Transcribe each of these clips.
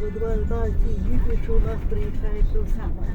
Якщо два 12 їдуть, що у нас приїжджає то саме.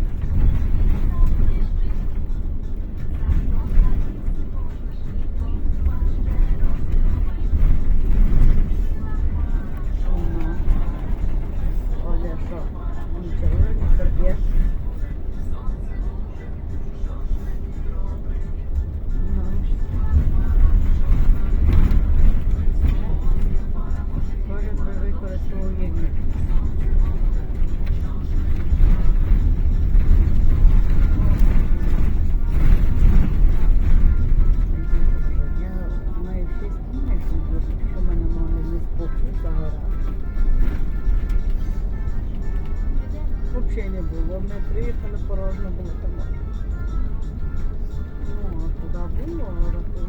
Взагалі не було. Ми приїхали, порожно було там. Ну, а туди було, а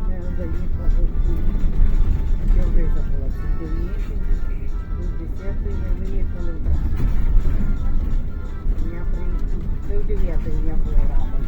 ми заїхали. Я вже забула, це дев'ятий, десятий ми виїхали вранці. Я приїхала, це в дев'ятий я була рада.